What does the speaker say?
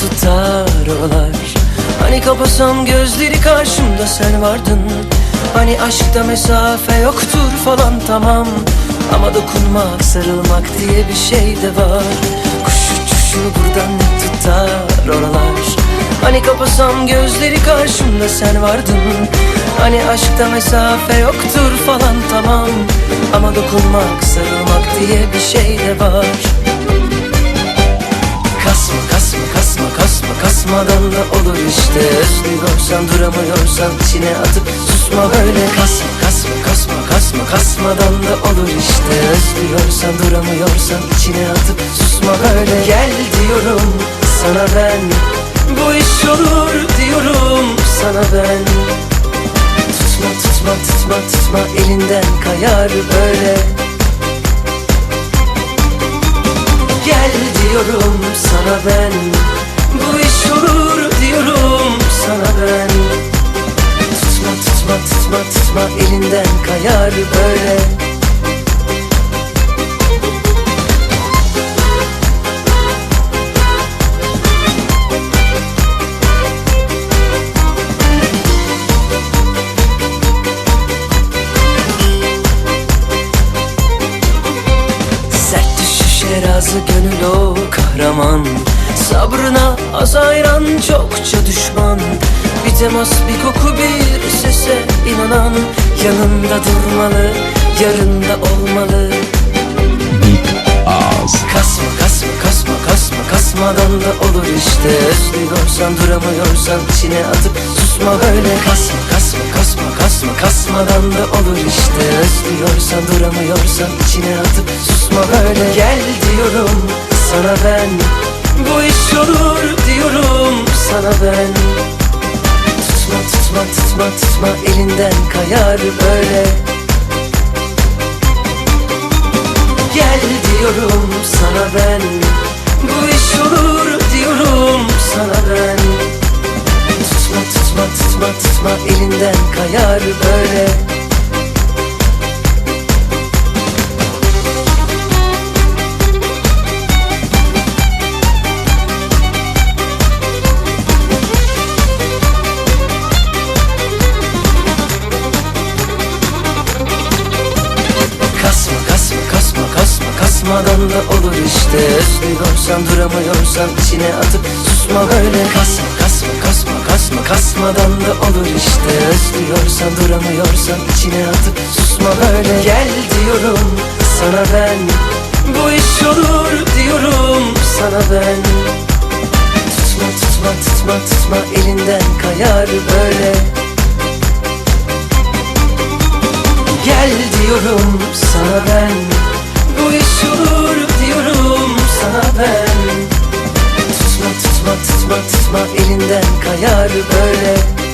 tutar oralar Hani kapasam gözleri karşımda sen vardın. Hani aşkta mesafe yoktur falan tamam. Ama dokunmak sarılmak diye bir şey de var. Kuş uçuşu buradan ne tutar oralar? Hani kapasam gözleri karşımda sen vardın. Hani aşkta mesafe yoktur falan tamam. Ama dokunmak sarılmak diye bir şey de var kasmadan da olur işte. Özlüyorsan duramıyorsan içine atıp susma böyle. Kasma kasma kasma kasma kasmadan da olur işte. Özlüyorsan duramıyorsan içine atıp susma böyle. Gel diyorum sana ben. Bu iş olur diyorum sana ben. Tutma tutma tutma tutma elinden kayar böyle. Gel diyorum sana ben Bu iş olur diyorum sana ben. Tutma tutma tutma tutma elinden kayar böyle. Sert düşüşe razı gönül o kahraman Sabrına az ayran çokça düşman. Bir temas bir koku bir sese inanan. Yanında durmalı yarında olmalı. Kasma kasma kasma kasma kasmadan da olur işte. Özlüyorsan duramıyorsan içine atıp susma böyle. Kasma kasma kasma kasma kasmadan da olur işte. Özlüyorsan duramıyorsan içine atıp susma böyle. Gel diyorum sana ben bu iş olur diyorum sana ben. Tutma tutma tutma tutma elinden kayar böyle. Gel diyorum sana ben. Bu iş olur diyorum sana ben. Tutma tutma tutma tutma elinden kayar böyle kasma kasmadan da olur işte. Özlüyorsan duramıyorsan içine atıp susma böyle. Kasma kasma kasma kasma kasmadan da olur işte. Özlüyorsan duramıyorsan içine atıp susma böyle. Gel diyorum sana ben. Bu iş olur diyorum sana ben. Tutma tutma tutma tutma elinden kayar böyle. Gel diyorum sana ben birthday